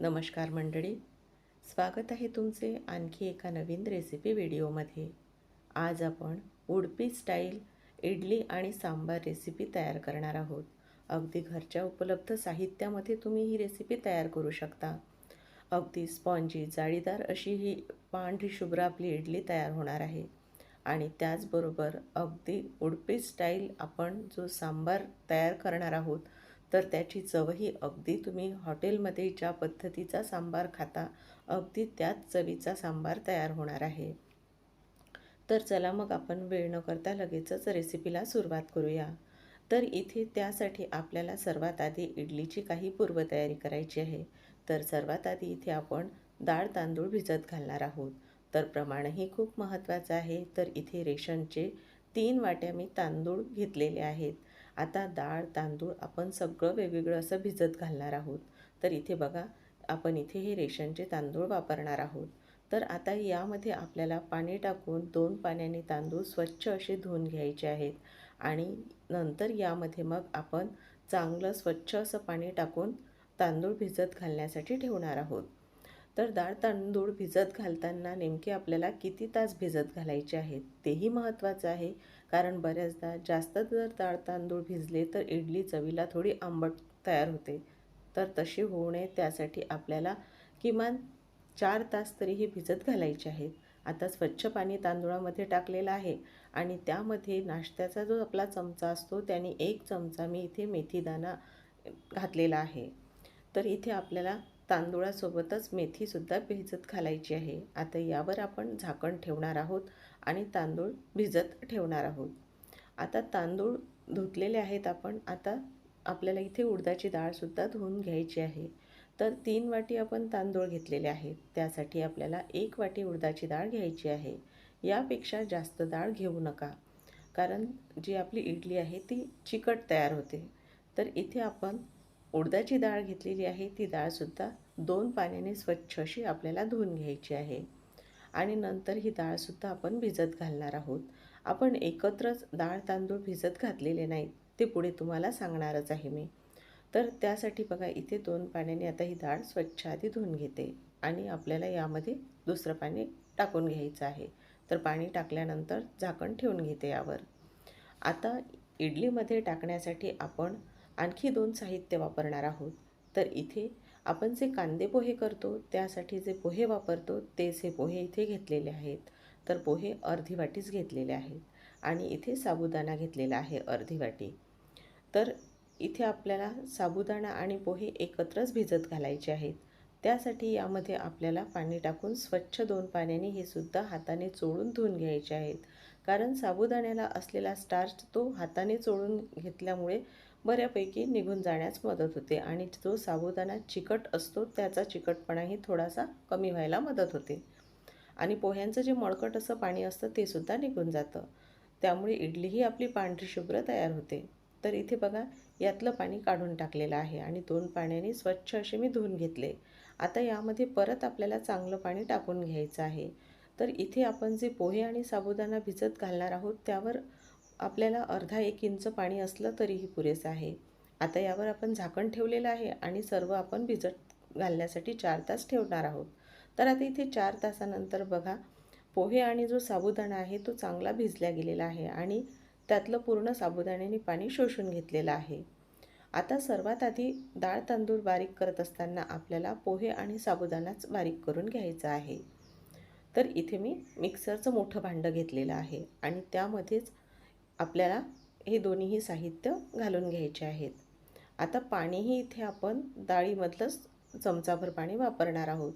नमस्कार मंडळी. स्वागत आहे तुमचे आणखी एका नवीन रेसिपी व्हिडिओमध्ये. आज आपण उडपी स्टाईल इडली आणि सांबार रेसिपी तयार करणार आहोत. अगदी घरच्या उपलब्ध साहित्यामध्ये तुम्ही ही रेसिपी तयार करू शकता. अगदी स्पॉन्जी जाळीदार अशी ही पांढरी शुभ्र आपली इडली तयार होणार आहे. आणि त्याचबरोबर अगदी उडपी स्टाईल आपण जो सांबार तयार करणार आहोत तर त्याची चवही अगदी तुम्ही हॉटेलमध्ये ज्या पद्धतीचा सांबार खाता अगदी त्याच चवीचा सांबार तयार होणार आहे. तर चला मग आपण वेळ न करता लगेचच रेसिपीला सुरुवात करूया. तर इथे त्यासाठी आपल्याला सर्वात आधी इडलीची काही पूर्वतयारी करायची आहे. तर सर्वात आधी इथे आपण डाळ तांदूळ भिजत घालणार आहोत. तर प्रमाणही खूप महत्त्वाचं आहे. तर इथे रेशनचे तीन वाट्या मी तांदूळ घेतलेले आहेत. आता डाळ तांदूळ आपण सगळं वेगवेगळं असं भिजत घालणार आहोत. तर इथे बघा आपण इथे हे रेशनचे तांदूळ वापरणार आहोत. तर आता यामध्ये आपल्याला पाणी टाकून दोन पाण्याने तांदूळ स्वच्छ असे धुवून घ्यायचे आहेत. आणि नंतर यामध्ये मग आपण चांगलं स्वच्छ असं पाणी टाकून तांदूळ भिजत घालण्यासाठी ठेवणार आहोत. तर डाळ तांदूळ भिजत घालताना नेमके आपल्याला किती तास भिजत घालायचे आहेत तेही महत्त्वाचं आहे. कारण बऱ्याचदा जास्त जर डाळ तांदूळ भिजले तर इडली चवीला थोडी आंबट तयार होते. तर तशी होऊ नये त्यासाठी आपल्याला किमान चार तास तरीही भिजत घालायचे आहेत. आता स्वच्छ पाणी तांदूळामध्ये टाकलेलं आहे आणि त्यामध्ये नाश्त्याचा जो आपला चमचा असतो त्याने एक चमचा मी इथे मेथीदाणा घातलेला आहे. तर इथे आपल्याला तांदूळासोबतच मेथीसुद्धा भिजत घालायची आहे. आता यावर आपण झाकण ठेवणार आहोत आणि तांदूळ भिजत ठेवणार आहोत. आता तांदूळ धुतलेले आहेत आपण. आता आपल्याला इथे उडदाची डाळसुद्धा धुवून घ्यायची आहे. तर तीन वाटी आपण तांदूळ घेतलेले आहेत. त्यासाठी आपल्याला एक वाटी उडदाची डाळ घ्यायची आहे. यापेक्षा जास्त डाळ घेऊ नका. कारण जी आपली इडली आहे ती चिकट तयार होते. तर इथे आपण उडदाची डाळ घेतलेली आहे. ती डाळसुद्धा दोन पाण्याने स्वच्छ अशी आपल्याला धुवून घ्यायची आहे. आणि नंतर ही डाळसुद्धा आपण भिजत घालणार आहोत. आपण एकत्रच डाळ तांदूळ भिजत घातलेले नाहीत ते पुढे तुम्हाला सांगणारच आहे मी. तर त्यासाठी बघा इथे दोन पाण्याने आता ही डाळ स्वच्छ आधी धुवून घेते. आणि आपल्याला यामध्ये दुसरं पाणी टाकून घ्यायचं आहे. तर पाणी टाकल्यानंतर झाकण ठेवून घेते यावर. आता इडलीमध्ये टाकण्यासाठी आपण आणखी दोन साहित्य वापरणार आहोत. तर इथे आपण जे कांदे पोहे करतो त्यासाठी जे पोहे वापरतो तेच हे पोहे इथे घेतलेले आहेत. तर पोहे अर्धी वाटीच घेतलेले आहेत. आणि इथे साबुदाणा घेतलेला आहे अर्धी वाटी. तर इथे आपल्याला साबुदाणा आणि पोहे एकत्रच भिजत घालायचे आहेत. त्यासाठी यामध्ये आपल्याला पाणी टाकून स्वच्छ दोन पाण्याने हे सुद्धा हाताने चोळून धुवून घ्यायचे आहेत. कारण साबुदाण्याला असलेला स्टार्च तो हाताने चोळून घेतल्यामुळे बऱ्यापैकी निघून जाण्यास मदत होते आणि जो साबुदाणा चिकट असतो त्याचा चिकटपणाही थोडासा कमी व्हायला मदत होते. आणि पोह्यांचं जे मळकट असं पाणी असतं ते सुद्धा निघून जातं. त्यामुळे इडलीही आपली पांढरी शुभ्र तयार होते. तर इथे बघा यातलं पाणी काढून टाकलेलं आहे आणि दोन पाण्याने स्वच्छ असे मी धुवून घेतले. आता यामध्ये परत आपल्याला चांगलं पाणी टाकून घ्यायचं आहे. तर इथे आपण जे पोहे आणि साबुदाणा भिजत घालणार आहोत त्यावर आपल्याला अर्धा एक इंच पाणी असलं तरीही पुरेसं आहे. आता यावर आपण झाकण ठेवलेलं आहे आणि सर्व आपण भिजत घालण्यासाठी चार तास ठेवणार आहोत. तर आता इथे चार तासानंतर बघा पोहे आणि जो साबुदाणा आहे तो चांगला भिजला गेलेला आहे आणि त्यातलं पूर्ण साबुदाण्याने पाणी शोषून घेतलेलं आहे. आता सर्वात आधी डाळ तांदूळ बारीक करत असताना आपल्याला पोहे आणि साबुदाणाच बारीक करून घ्यायचा आहे. तर इथे मी मिक्सरचं मोठं भांडं घेतलेलं आहे आणि त्यामध्येच आपल्याला हे दोन्हीही साहित्य घालून घ्यायचे आहेत. आता पाणीही इथे आपण डाळीमधलंच चमचाभर पाणी वापरणार आहोत.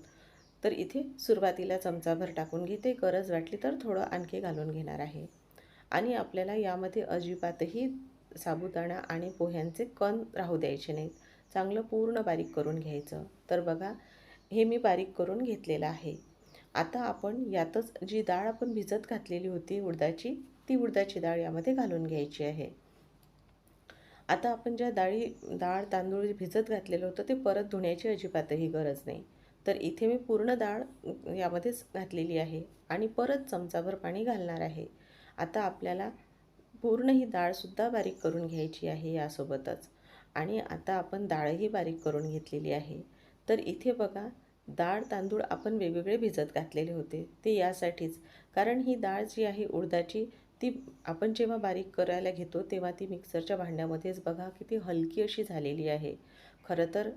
तर इथे सुरुवातीला चमचाभर टाकून घेते. गरज वाटली तर थोडं आणखी घालून घेणार आहे. आणि आपल्याला यामध्ये अजिबातही साबुदाणा आणि पोह्यांचे कण राहू द्यायचे नाहीत. चांगलं पूर्ण बारीक करून घ्यायचं. तर बघा हे मी बारीक करून घेतलेलं आहे. आता आपण यातच जी डाळ आपण भिजत घातलेली होती उडदाची ती उडदाची डाळ यामध्ये घालून घ्यायची आहे. आता आपण ज्या डाळी डाळ तांदूळ भिजत घातलेलं होतं ते परत धुण्याची अजिबातही गरज नाही. तर इथे मी पूर्ण डाळ यामध्येच घातलेली आहे आणि परत चमचाभर पाणी घालणार आहे. आता आपल्याला पूर्ण ही डाळसुद्धा बारीक करून घ्यायची आहे यासोबतच. आणि आता आपण डाळही बारीक करून घेतलेली आहे. तर इथे बघा डाळ तांदूळ आपण वेगवेगळे भिजत घातलेले होते. ते यासाठीच. कारण ही डाळ जी आहे उडदाची ती आपण जेव्हा बारीक करायला घेतो तेव्हा ती मिक्सरच्या भांड्यामध्येच बघा किती हलकी अशी झालेली आहे. खरं तर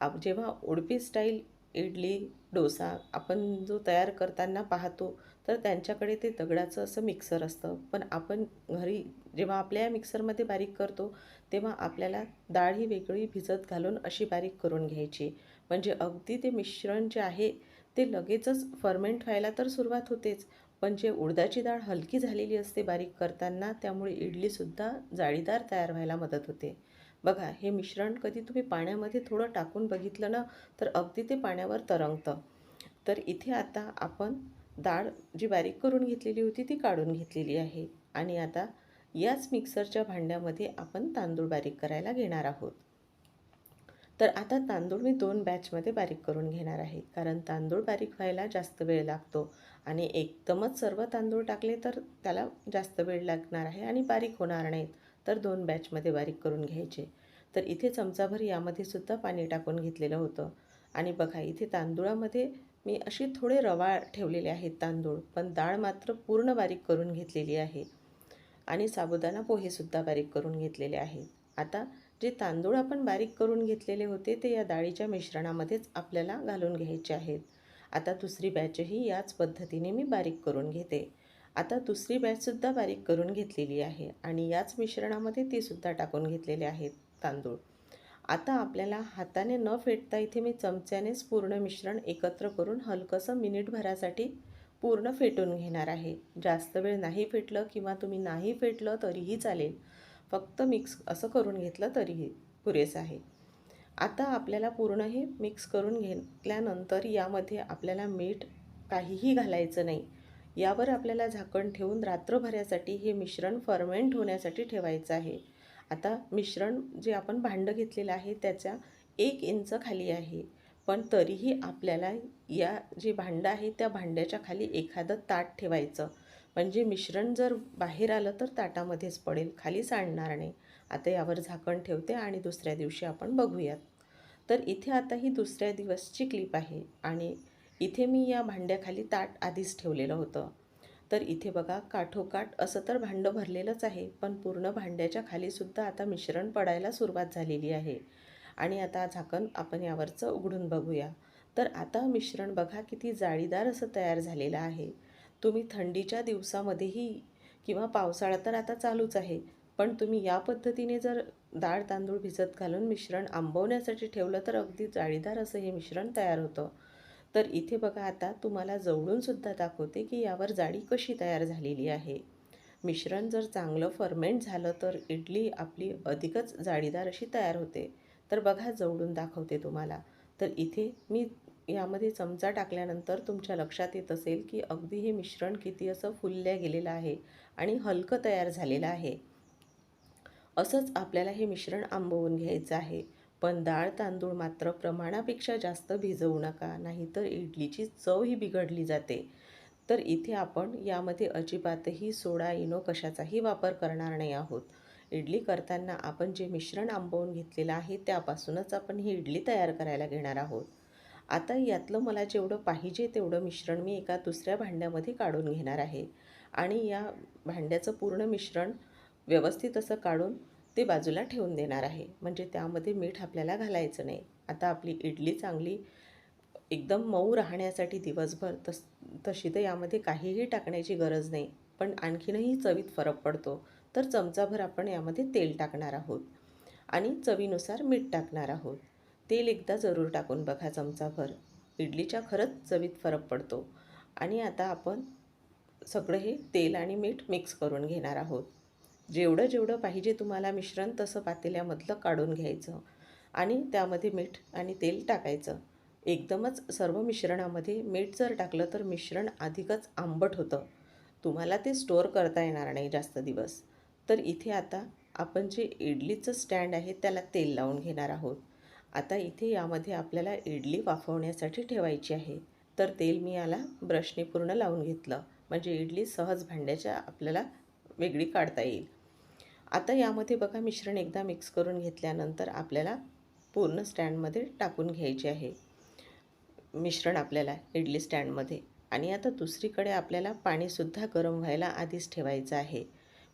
आप जेव्हा उडपी स्टाईल इडली डोसा आपण जो तयार करताना पाहतो तर त्यांच्याकडे ते दगडाचं असं मिक्सर असतं. पण आपण घरी जेव्हा आपल्या या मिक्सरमध्ये बारीक करतो तेव्हा आपल्याला डाळ ही वेगळी भिजत घालून अशी बारीक करून घ्यायची. म्हणजे अगदी ते मिश्रण जे आहे ते लगेचच फर्मेंट व्हायला तर सुरुवात होतेच. पण जे उडदाची डाळ हलकी झालेली असते बारीक करताना त्यामुळे इडलीसुद्धा जाळीदार तयार व्हायला मदत होते. बघा हे मिश्रण कधी तुम्ही पाण्यामध्ये थोडं टाकून बघितलं ना तर अगदी ते पाण्यावर तरंगतं. तर इथे आता आपण डाळ जी बारीक करून घेतलेली होती ती काढून घेतलेली आहे. आणि आता याच मिक्सरच्या भांड्यामध्ये आपण तांदूळ बारीक करायला घेणार आहोत. तर आता तांदूळ मी दोन बॅचमध्ये बारीक करून घेणार आहे कारण तांदूळ बारीक व्हायला जास्त वेळ लागतो. आणि एकदमच सर्व तांदूळ टाकले तर त्याला जास्त वेळ लागणार आहे आणि बारीक होणार नाहीत तर दोन बॅचमध्ये बारीक करून घ्यायचे. तर इथे चमचाभर यामध्ये सुद्धा पाणी टाकून घेतलेलं होतं. आणि बघा इथे तांदुळामध्ये मी अशी थोडे रवा ठेवलेले आहेत तांदूळ पण डाळ मात्र पूर्ण बारीक करून घेतलेली आहे. आणि साबुदाणा पोहेसुद्धा बारीक करून घेतलेले आहेत. आता जे तांदूळ आपण बारीक करून घेतलेले होते ते या डाळीच्या मिश्रणामध्येच आपल्याला घालून घ्यायचे आहेत. आता दुसरी बॅचही याच पद्धतीने मी बारीक करून घेते. आता दुसरी बॅचसुद्धा बारीक करून घेतलेली आहे आणि याच मिश्रणामध्ये तीसुद्धा टाकून घेतलेले आहेत तांदूळ. आता आपल्याला हाताने न फेटता इथे मी चमच्यानेच पूर्ण मिश्रण एकत्र करून हलकंसं मिनिटभरासाठी पूर्ण फेटून घेणार आहे. जास्त वेळ नाही फेटलं किंवा तुम्ही नाही फेटलं तरीही चालेल. फक्त मिक्स असं करून घेतलं तरीही पुरेसं आहे. आता आपल्याला पूर्ण हे मिक्स करून घेतल्यानंतर यामध्ये आपल्याला मीठ काहीही घालायचं नाही. यावर आपल्याला झाकण ठेवून रात्रभरासाठी हे मिश्रण फर्मेंट होण्यासाठी ठेवायचं आहे. आता मिश्रण जे आपण भांडं घेतलेलं आहे त्याच्या एक इंच खाली आहे. पण तरीही आपल्याला या जे भांडं आहे त्या भांड्याच्या खाली एखादं ताट ठेवायचं. म्हणजे मिश्रण जर बाहेर आलं तर ताटामध्येच पडेल खाली सांडणार नाही. आता यावर झाकण ठेवते आणि दुसऱ्या दिवशी आपण बघूयात. तर इथे आता ही दुसऱ्या दिवसची क्लिप आहे आणि इथे मी या भांड्याखाली ताट आधीच ठेवलेलं होतं. तर इथे बघा काठोकाठ असं तर भांडं भरलेलंच आहे पण पूर्ण भांड्याच्या खालीसुद्धा आता मिश्रण पडायला सुरुवात झालेली आहे. आणि आता झाकण आपण यावरचं उघडून बघूया. तर आता मिश्रण बघा किती जाळीदार असं तयार झालेलं आहे. तुम्ही थंडीच्या दिवसामध्येही किंवा पावसाळा तर आता चालूच आहे पण तुम्ही या पद्धतीने जर डाळ तांदूळ भिजत घालून मिश्रण आंबवण्यासाठी ठेवलं तर अगदी जाळीदार असं हे मिश्रण तयार होतं. तर इथे बघा आता तुम्हाला जवळूनसुद्धा दाखवते की यावर जाळी कशी तयार झालेली आहे. मिश्रण जर चांगलं फर्मेंट झालं तर इडली आपली अधिकच जाळीदार अशी तयार होते. तर बघा जवळून दाखवते तुम्हाला. तर इथे मी यामध्ये चमचा टाकल्यानंतर तुमच्या लक्षात येत असेल की अगदी हे मिश्रण किती असं फुलल्या गेलेलं आहे आणि हलकं तयार झालेलं आहे. असंच आपल्याला हे मिश्रण आंबवून घ्यायचं आहे. पण डाळ तांदूळ मात्र प्रमाणापेक्षा जास्त भिजवू नका नाहीतर इडलीची चव ही बिघडली जाते. तर इथे आपण यामध्ये अजिबातही सोडा इनो कशाचाही वापर करणार नाही आहोत. इडली करताना आपण जे मिश्रण आंबवून घेतलेलं आहे त्यापासूनच आपण ही इडली तयार करायला घेणार आहोत. आता यातलं मला जेवढं पाहिजे तेवढं मिश्रण मी एका दुसऱ्या भांड्यामध्ये काढून घेणार आहे. आणि या भांड्याचं पूर्ण मिश्रण व्यवस्थित असं काढून ते बाजूला ठेवून देणार आहे. म्हणजे त्यामध्ये मीठ आपल्याला घालायचं नाही. आता आपली इडली चांगली एकदम मऊ राहण्यासाठी दिवसभर तस तशी तर यामध्ये काहीही टाकण्याची गरज नाही. पण आणखीनही चवीत फरक पडतो. तर चमचाभर आपण यामध्ये तेल टाकणार आहोत. आणि चवीनुसार मीठ टाकणार आहोत. तेल एकदा जरूर टाकून बघा चमचाभर. इडलीच्या खरंच चवीत फरक पडतो. आणि आता आपण सगळं हे तेल आणि मीठ मिक्स करून घेणार आहोत. जेवढं जेवढं पाहिजे तुम्हाला मिश्रण तसं पातेल्यामधलं काढून घ्यायचं आणि त्यामध्ये मीठ आणि तेल टाकायचं. एकदमच सर्व मिश्रणामध्ये मीठ जर टाकलं तर मिश्रण अधिकच आंबट होतं. तुम्हाला ते स्टोअर करता येणार नाही जास्त दिवस. तर इथे आता आपण जे इडलीचं स्टँड आहे त्याला तेल लावून घेणार आहोत. आता इथे यामध्ये आपल्याला इडली वाफवण्यासाठी ठेवायची आहे. तर तेल मी याला ब्रशने पूर्ण लावून घेतलं. म्हणजे इडली सहज भांड्याच्या आपल्याला वेगळी काढता येईल. आता यामध्ये बघा मिश्रण एकदा मिक्स करून घेतल्यानंतर आपल्याला पूर्ण स्टँडमध्ये टाकून घ्यायचे आहे. मिश्रण आपल्याला इडली स्टँडमध्ये आणि आता दुसरीकडे आपल्याला पाणीसुद्धा गरम व्हायला आधीच ठेवायचं आहे.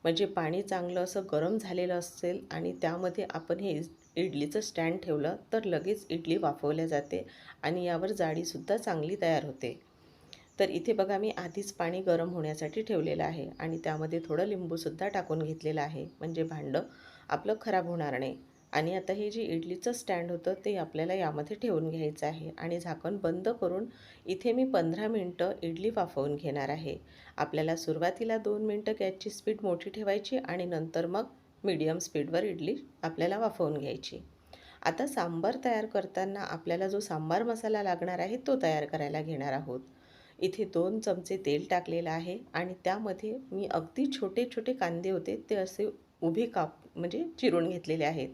म्हणजे पाणी चांगलं असं गरम झालेलं असेल आणि त्यामध्ये आपण हे इडलीचं स्टँड ठेवलं तर लगेच इडली वाफवल्या जाते आणि यावर जाळीसुद्धा चांगली तयार होते. तर इथे बघा मी आधीच पाणी गरम होण्यासाठी ठेवलेलं आहे आणि त्यामध्ये थोडं लिंबूसुद्धा टाकून घेतलेलं आहे. म्हणजे भांडं आपलं खराब होणार नाही. आणि आता हे जे इडलीचं स्टँड होतं ते आपल्याला यामध्ये ठेवून घ्यायचं आहे आणि झाकण बंद करून इथे मी पंधरा मिनटं इडली वाफवून घेणार आहे. आपल्याला सुरुवातीला दोन मिनटं गॅसची स्पीड मोठी ठेवायची आणि नंतर मग मीडियम स्पीडवर इडली आपल्याला वाफवून घ्यायची. आता सांबार तयार करताना आपल्याला जो सांबार मसाला लागणार आहे तो तयार करायला घेणार आहोत. इथे दोन चमचे तेल टाकलेलं आहे आणि त्यामध्ये मी अगदी छोटे छोटे कांदे होते ते असे उभे काप म्हणजे चिरून घेतलेले आहेत.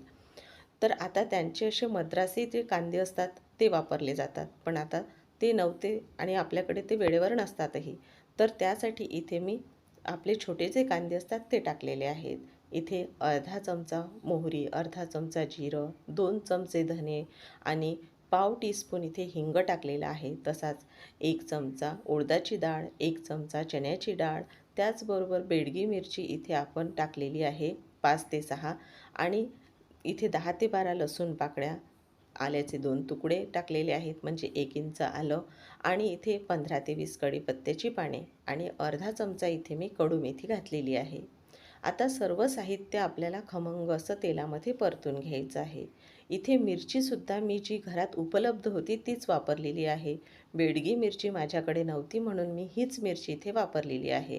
तर आता त्यांचे असे मद्रासी जे कांदे असतात ते वापरले जातात. पण आता ते नव्हते आणि आपल्याकडे ते वेळेवर नसतातही. तर त्यासाठी इथे मी आपले छोटे जे कांदे असतात ते टाकलेले आहेत. इथे अर्धा चमचा मोहरी अर्धा चमचा जिरं दोन चमचे धने आणि पाव टीस्पून इथे हिंग टाकलेला आहे. तसाच एक चमचा उडदाची डाळ एक चमचा चण्याची डाळ त्याचबरोबर बेडगी मिरची इथे आपण टाकलेली आहे पाच ते सहा. आणि इथे दहा ते बारा लसूण पाकळ्या आल्याचे दोन तुकडे टाकलेले आहेत म्हणजे एक इंच आलं. आणि इथे पंधरा ते वीस कढीपत्त्याची पाने आणि अर्धा चमचा इथे मी कडू मेथी घातलेली आहे. आता सर्व साहित्य आपल्याला खमंग असं तेलामध्ये परतून घ्यायचं आहे. इथे मिरचीसुद्धा मी जी घरात उपलब्ध होती तीच वापरलेली आहे. बेडगी मिरची माझ्याकडे नव्हती म्हणून मी हीच मिरची इथे वापरलेली आहे.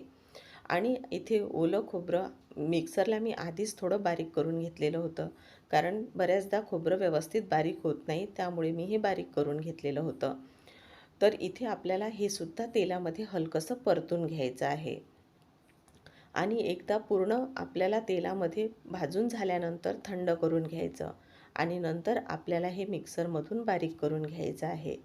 आणि इथे ओलं खोबरं मिक्सरला मी आधीच थोडं बारीक करून घेतलेलं होतं. कारण बऱ्याचदा खोबरं व्यवस्थित बारीक होत नाही त्यामुळे मी हे बारीक करून घेतलेलं होतं. तर इथे आपल्याला हे सुद्धा तेलामध्ये हलकंसं परतून घ्यायचं आहे. आणि एकदा पूर्ण आपल्याला तेलामध्ये भाजून झाल्यानंतर थंड करून घ्यायचं आणि नंतर आपल्याला हे मिक्सरमधून बारीक करून घ्यायचं आहे.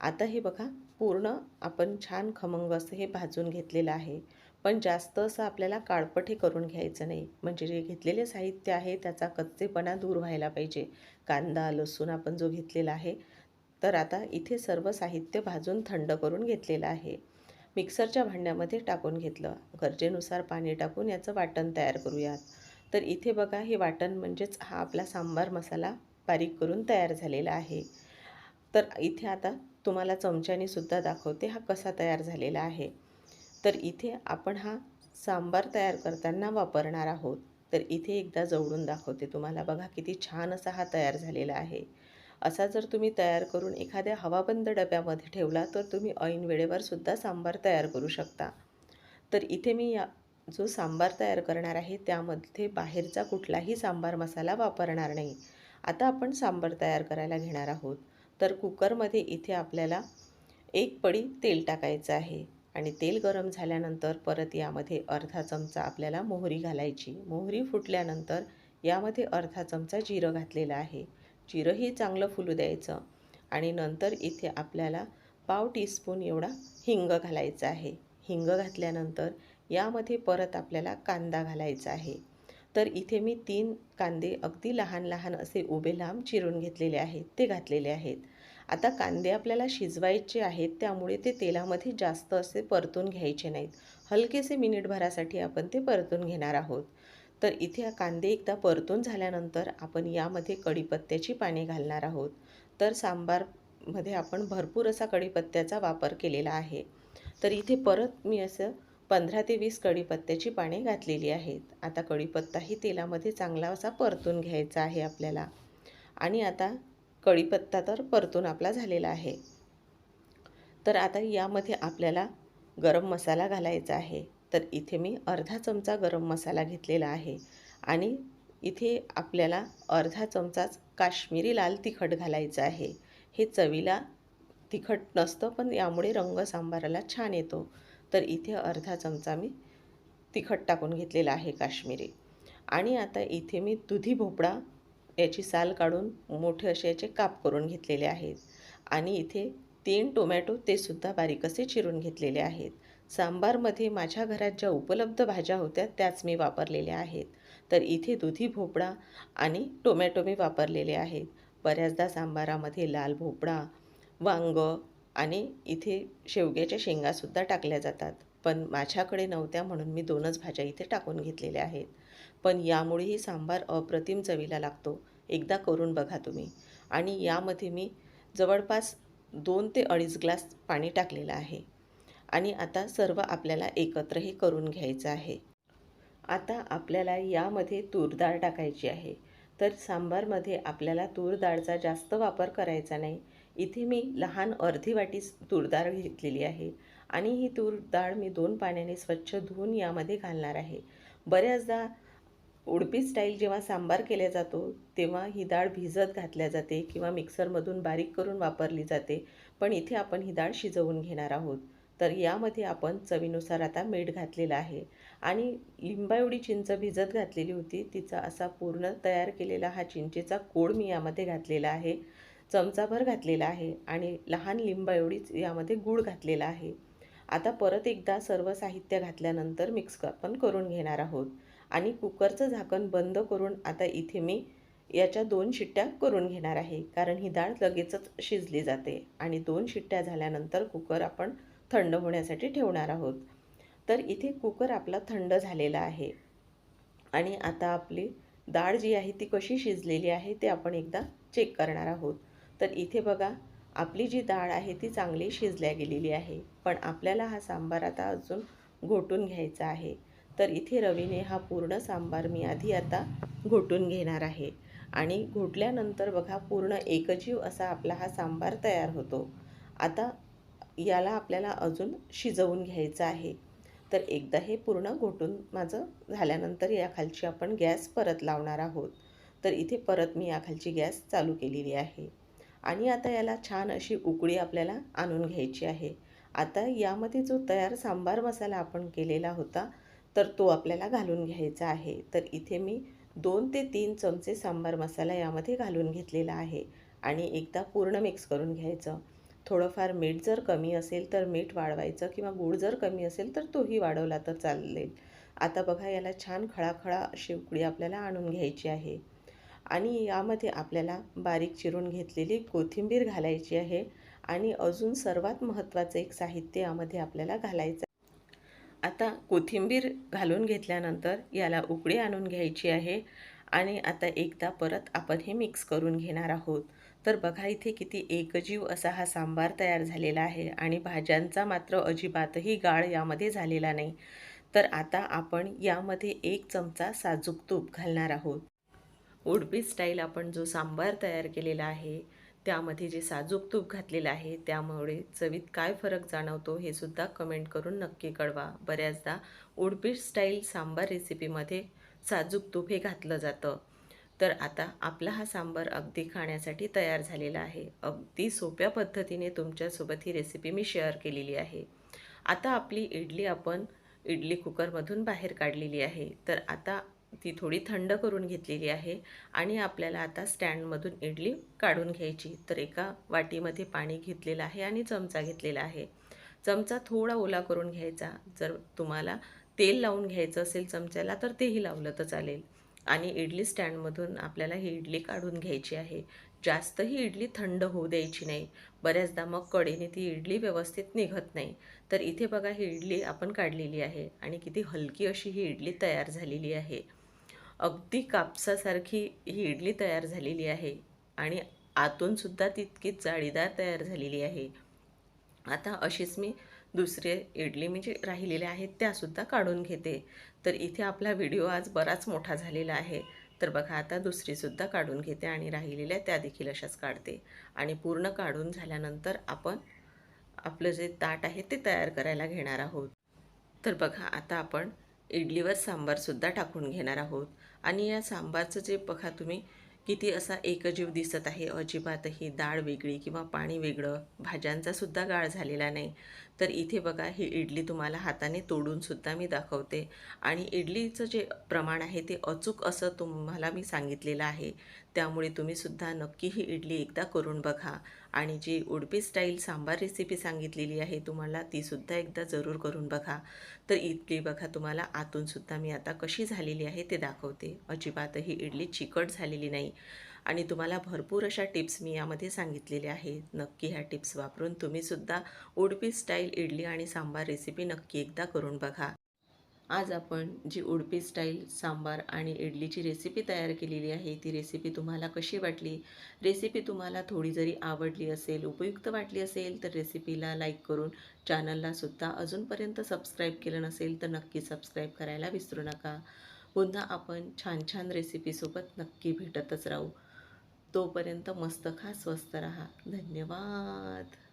आता हे बघा पूर्ण आपण छान खमंग असं हे भाजून घेतलेलं आहे. पण जास्त असं आपल्याला काळपटे करून घ्यायचं नाही. म्हणजे जे घेतलेले साहित्य आहे त्याचा कच्चेपणा दूर व्हायला पाहिजे. कांदा लसूण आपण जो घेतलेला आहे तर आता इथे सर्व साहित्य भाजून थंड करून घेतलेलं आहे. मिक्सरच्या भांड्यामध्ये टाकून घेतलं. गरजेनुसार पाणी टाकून याचं वाटण तयार करूयात. तर इथे बघा हे वाटण म्हणजेच हा आपला सांबार मसाला बारीक करून तयार झालेला आहे. तर इथे आता तुम्हाला चमच्याने सुद्धा दाखवते हा कसा तयार झालेला आहे. तर इथे आपण हा सांबार तयार करताना वापरणार आहोत. तर इथे एकदा जवळून दाखवते तुम्हाला. बघा किती छान असा हा तयार झालेला आहे. असा जर तुम्ही तयार करून एखाद्या हवाबंद डब्यामध्ये ठेवला तर तुम्ही ऐन वेळेवर सुद्धा सांबार तयार करू शकता. तर इथे मी या जो सांबार तयार करणार आहे त्यामध्ये बाहेरचा कुठलाही सांबार मसाला वापरणार नाही. आता आपण सांबार तयार करायला घेणार आहोत. तर कुकरमध्ये इथे आपल्याला एक पडी तेल टाकायचं आहे आणि तेल गरम झाल्यानंतर परत यामध्ये अर्धा चमचा आपल्याला मोहरी घालायची. मोहरी फुटल्यानंतर यामध्ये अर्धा चमचा जिरं घातलेलं आहे. जिरंही चांगलं फुलू द्यायचं आणि नंतर इथे आपल्याला पाव टीस्पून एवढा हिंग घालायचा आहे. हिंग घातल्यानंतर यामध्ये परत आपल्याला कांदा घालायचा आहे. तर इथे मी तीन कांदे अगदी लहान लहान असे उभे लांब चिरून घेतलेले आहेत. ते घातलेले आहेत. आता कांदे आपल्याला शिजवायचे आहेत त्यामुळे ते तेलामध्ये जास्त असे परतून घ्यायचे नाहीत. हलकेसे मिनिटभरासाठी आपण ते परतून घेणार आहोत. तर इथे कांदे एकदा परतून झाल्यानंतर आपण यामध्ये कढीपत्त्याची पाने घालणार आहोत. तर सांबारमध्ये आपण भरपूर असा कढीपत्त्याचा वापर केलेला आहे. तर इथे परत मी असं पंधरा ते वीस कढीपत्त्याची पाने घातलेली आहेत. आता कढीपत्ताही तेलामध्ये चांगला असा परतून घ्यायचा आहे आपल्याला. आणि आता कढीपत्ता तर परतून आपला झालेला आहे. तर आता यामध्ये आपल्याला गरम मसाला घालायचा आहे. तर इथे मी अर्धा चमचा गरम मसाला घेतलेला आहे. आणि इथे आपल्याला अर्धा चमचाच काश्मीरी लाल तिखट घालायचं आहे. हे चवीला तिखट नसतं पण यामुळे रंग सांबाराला छान येतो. तर इथे अर्धा चमचा मी तिखट टाकून घेतलेला आहे काश्मीरी. आणि आता इथे मी दुधी भोपळा याची साल काढून मोठे असे याचे काप करून घेतलेले आहेत. आणि इथे तीन टोमॅटो ते सुद्धा बारीक असे चिरून घेतलेले आहेत. सांबारमध्ये माझ्या घरात ज्या उपलब्ध भाज्या होत्या त्याच मी वापरलेल्या आहेत. तर इथे दुधी भोपळा आणि टोमॅटो मी वापरलेले आहेत. बऱ्याचदा सांबारामध्ये लाल भोपळा वांग आणि इथे शेवग्याच्या शेंगासुद्धा टाकल्या जातात. पण माझ्याकडे नव्हत्या म्हणून मी दोनच भाज्या इथे टाकून घेतलेल्या आहेत. पण यामुळेही सांबार अप्रतिम चवीला लागतो. एकदा करून बघा तुम्ही. आणि यामध्ये मी जवळपास दोन ते अडीच ग्लास पाणी टाकलेलं आहे. आणि आता सर्व आपल्याला एकत्रही करून घ्यायचं आहे. आता आपल्याला यामध्ये तूर डाळ टाकायची आहे. तर सांबारमध्ये आपल्याला तूर डाळचा जास्त वापर करायचा नाही. इथे मी लहान अर्धी वाटी तूर डाळ घेतलेली आहे आणि ही तूर डाळ मी दोन पाण्याने स्वच्छ धुवून यामध्ये घालणार आहे. बऱ्याचदा उडपी स्टाईल जेव्हा सांबार केला जातो तेव्हा ही डाळ भिजत घातल्या जाते किंवा मिक्सरमधून बारीक करून वापरली जाते. पण इथे आपण ही डाळ शिजवून घेणार आहोत. तर यामध्ये आपण चवीनुसार आता मीठ घातलेलं आहे. आणि लिंबाएवढी चिंच भिजत घातलेली होती तिचा असा पूर्ण तयार केलेला हा चिंचेचा कोड मी यामध्ये घातलेला आहे. चमचाभर घातलेला आहे आणि लहान लिंबाएवढीच यामध्ये गूळ घातलेला आहे. आता परत एकदा सर्व साहित्य घातल्यानंतर मिक्स आपण करून घेणार आहोत. आणि कुकरचं झाकण बंद करून आता इथे मी याच्या दोन शिट्ट्या करून घेणार आहे कारण ही डाळ लगेचच शिजली जाते. आणि दोन शिट्ट्या झाल्यानंतर कुकर आपण थंड होण्यासाठी ठेवणार आहोत. तर इथे कुकर आपला थंड झालेला आहे. आणि आता आपली डाळ जी आहे ती कशी शिजलेली आहे ते आपण एकदा चेक करणार आहोत. तर इथे बघा आपली जी डाळ आहे ती चांगली शिजल्या गेलेली आहे. पण आपल्याला हा सांबार आता अजून घोटून घ्यायचा आहे. तर इथे रवीने हा पूर्ण सांबार मी आधी आता घोटून घेणार आहे. आणि घोटल्यानंतर बघा पूर्ण एकजीव असा आपला हा सांबार तयार होतो. आता याला आपल्याला अजून शिजवून घ्यायचं आहे. तर एकदा हे पूर्ण घोटून माझं झाल्यानंतर याखालची आपण गॅस परत लावणार आहोत. तर इथे परत मी याखालची गॅस चालू केलेली आहे. आणि आता याला छान अशी उकळी आपल्याला आणून घ्यायची आहे. आता यामध्ये जो तयार सांबार मसाला आपण केलेला होता तर तो आपल्याला घालून घ्यायचा आहे. तर इथे मी दोन ते तीन चमचे सांबार मसाला यामध्ये घालून घेतलेला आहे. आणि एकदा पूर्ण मिक्स करून घ्यायचं. थोडंफार मीठ जर कमी असेल तर मीठ वाढवायचं किंवा गूळ जर कमी असेल तर तोही वाढवला तर चालेल. आता बघा याला छान खळाखळा अशी उकळी आपल्याला आणून घ्यायची आहे. आणि यामध्ये आपल्याला बारीक चिरून घेतलेली कोथिंबीर घालायची आहे आणि अजून सर्वात महत्त्वाचं एक साहित्य यामध्ये आपल्याला घालायचं आता कोथिंबीर घालून घेतल्यानंतर याला उकळी आणून घ्यायची आहे आणि आता एकदा परत आपण हे मिक्स करून घेणार आहोत. तर बघा इथे किती एकजीव असा हा सांबार तयार झालेला आहे आणि भाज्यांचा मात्र अजिबातही गाळ यामध्ये झालेला नाही. तर आता आपण यामध्ये एक चमचा साजूक तूप घालणार आहोत. उडपी स्टाईल आपण जो सांबार तयार केलेला आहे त्यामध्ये जे साजूक तूप घातलेलं आहे त्यामुळे चवीत काय फरक जाणवतो हे सुद्धा कमेंट करून नक्की कळवा. बऱ्याचदा उडपी स्टाईल सांबार रेसिपीमध्ये साजूक तूप हे घातलं जातं. तर आता आपला हा सांबार अगदी खाण्यासाठी तयार झालेला आहे. अगदी सोप्या पद्धतीने तुमच्यासोबत ही रेसिपी मी शेअर केलेली आहे. आता आपली इडली आपण इडली कुकरमधून बाहेर काढलेली आहे. तर आता ती थोडी थंड करून घेतलेली आहे आणि आपल्याला आता स्टँडमधून इडली काढून घ्यायची. तर एका वाटीमध्ये पाणी घेतलेलं आहे आणि चमचा घेतलेला आहे. चमचा थोडा ओला करून घ्यायचा. जर तुम्हाला तेल लावून घ्यायचं असेल चमच्याला तर तेही लावलं तर चालेल. आणि इडली स्टँडमधून आपल्याला ही इडली काढून घ्यायची आहे. जास्तही इडली थंड होऊ द्यायची नाही. बऱ्याचदा मग कडेने ती इडली व्यवस्थित निघत नाही. तर इथे बघा ही इडली आपण काढलेली आहे आणि किती हलकी अशी ही इडली तयार झालेली आहे. अगदी कापसासारखी ही इडली तयार झालेली आहे आणि आतूनसुद्धा तितकीच जाळीदार तयार झालेली आहे. आता अशीच मी दुसरे इडली म्हणजे राहिलेल्या आहेत त्यासुद्धा काढून घेते. तर इथे आपला व्हिडिओ आज बराच मोठा झालेला आहे. तर बघा आता दुसरीसुद्धा काढून घेते आणि राहिलेल्या त्या देखील अशाच काढते. आणि पूर्ण काढून झाल्यानंतर आपण आपलं जे ताट आहे ते तयार करायला घेणार आहोत. तर बघा आता आपण इडलीवर सांबारसुद्धा टाकून घेणार आहोत. आणि या सांबारचं जे बघा तुम्ही किती असा एकजीव दिसत आहे अजिबातही डाळ वेगळी किंवा पाणी वेगळं भाज्यांचा सुद्धा गाळ झालेला नाही. तर इथे बघा ही इडली तुम्हाला हाताने तोडूनसुद्धा मी दाखवते. आणि इडलीचं जे प्रमाण आहे ते अचूक असं तुम्हाला मी सांगितलेलं आहे. त्यामुळे तुम्हीसुद्धा नक्की ही इडली एकदा करून बघा. आणि जी उडपी स्टाईल सांबार रेसिपी सांगितलेली आहे तुम्हाला तीसुद्धा एकदा जरूर करून बघा. तर इडली बघा तुम्हाला आतूनसुद्धा मी आता कशी झालेली आहे ते दाखवते. अजिबातही इडली चिकट झालेली नाही. आणि तुम्हाला भरपूर अशा टिप्स मी यामध्ये सांगितलेल्या आहेत. नक्की ह्या टिप्स वापरून तुम्हीसुद्धा उडपी स्टाईल इडली आणि सांबार रेसिपी नक्की एकदा करून बघा. आज आपण जी उडपी स्टाईल सांबार आणि इडलीची रेसिपी तयार केलेली आहे ती रेसिपी तुम्हाला कशी वाटली? रेसिपी तुम्हाला थोडी जरी आवडली असेल उपयुक्त वाटली असेल तर रेसिपीला लाईक करून चॅनललासुद्धा अजूनपर्यंत सबस्क्राईब केलं नसेल तर नक्की सबस्क्राईब करायला विसरू नका. पुन्हा आपण छान छान रेसिपीसोबत नक्की भेटतच राहू. तोपर्यंत मस्त खा स्वस्त रहा. धन्यवाद!